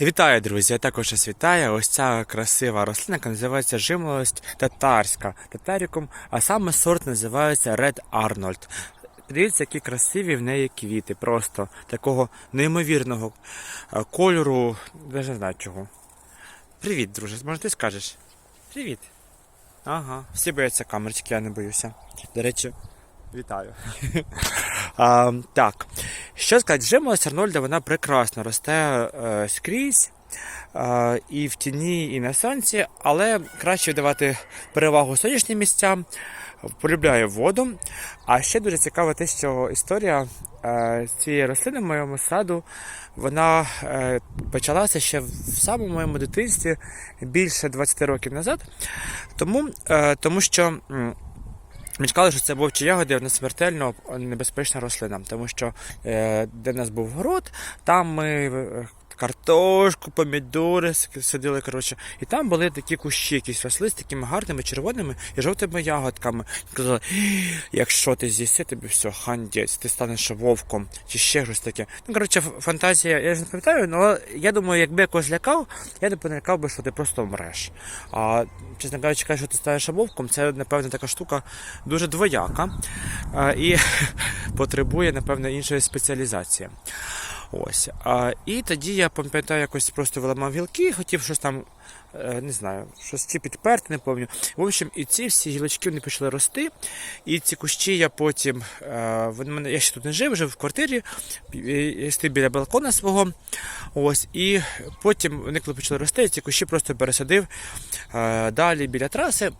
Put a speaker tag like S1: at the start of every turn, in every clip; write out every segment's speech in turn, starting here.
S1: Вітаю, друзі! Я також вас вітаю. Ось ця красива рослина, яка називається жимолость татарська татарікум, а саме сорт називається Red Arnold. Дивіться, які красиві в неї квіти, просто такого неймовірного е, кольору, навіть не знаю чого. Привіт, друже, може ти скажеш? Привіт. Ага, всі бояться камер, тільки я не боюся. До речі, вітаю. а, так, що сказати, жимолость Арнольда вона прекрасно росте е, скрізь. е, І в тіні, і на сонці, але краще давати перевагу сонячним місцям, полюбляє воду. А ще дуже цікаво те, що історія е, цієї рослини в моєму саду вона е, почалася ще в самому моєму дитинстві більше 20 років назад. Тому, е, тому що. М, Мені сказали, що це вовчі ягоди, вона смертельно небезпечна рослина, тому що е, де в нас був город, там ми е, картошку, помідори с- садили, коротше, і там були такі кущі, якісь росли з такими гарними червоними і жовтими ягодками. Казали, якщо ти з'їси, тобі все, хандець, ти станеш вовком чи ще щось таке. Ну, коротше, фантазія, я ж не пам'ятаю, але я думаю, якби я когось лякав, я не налякав би, що ти просто вмреш. А чесно кажучи, що ти станеш вовком, це, напевно, така штука дуже двояка а, і потребує, напевно, іншої спеціалізації. Ось. А, і тоді я пам'ятаю, якось просто виламав гілки, хотів щось там, е, не знаю, щось чи підперти, не пам'ятаю. В общем, і ці всі гілочки вони почали рости. І ці кущі я потім. Е, вони я ще тут не жив, жив в квартирі, стив біля балкона свого. Ось, і потім вони коли почали рости, ці кущі просто пересадив е, далі біля траси.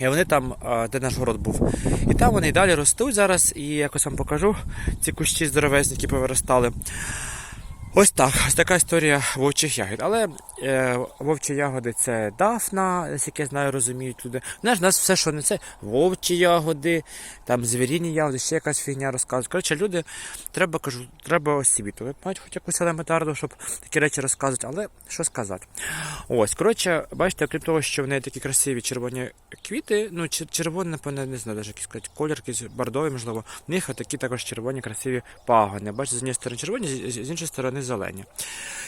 S1: І вони там, де наш город був. І там вони і далі ростуть зараз, і якось вам покажу ці кущі здоровезні, які повиростали. Ось так, ось така історія вовчих ягід. Але е, вовчі ягоди це дафна, наскільки я знаю, розуміють люди. Знаєш, у нас все, що не це, вовчі ягоди, там звіріні ягоди, ще якась фігня розказують. Коротше, люди, треба кажу, треба освіту. Мають хоч якусь елементарну, щоб такі речі розказувати, але що сказати. Ось, коротше, бачите, окрім того, що в неї такі красиві червоні квіти, ну червоні, напевно, не знаю, навіть якийсь сказати, колір, якийсь можливо. В них такі також червоні красиві пагони. Бачите, з однієї сторони червоні, з іншої сторони зелені.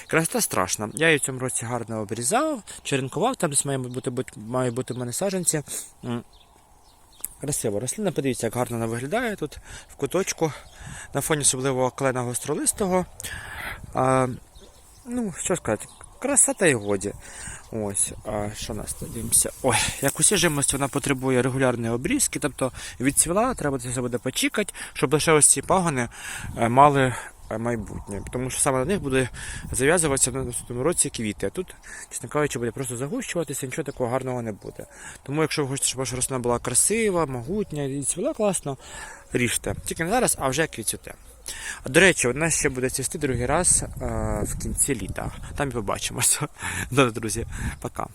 S1: Красота страшна. Я її в цьому році гарно обрізав, черенкував, там десь має бути, має бути в мене саджанці. М. Красива рослина, подивіться, як гарно вона виглядає тут в куточку, на фоні особливого клена гостролистого. А, ну, що сказати, краса та й годі. Ось, а що нас дивимося? Ой, як усі жимості, вона потребує регулярної обрізки, тобто відцвіла, треба це буде почекати, щоб лише ось ці пагони е, мали майбутнє. Тому що саме на них буде зав'язуватися в наступному році квіти. А тут, чесно кажучи, буде просто загущуватися, нічого такого гарного не буде. Тому, якщо ви хочете, щоб ваша рослина була красива, могутня і цвіла класно, ріжте. Тільки не зараз, а вже квітцюте. А, До речі, нас ще буде цвісти другий раз е, в кінці літа. Там і побачимося. Добре, друзі, пока.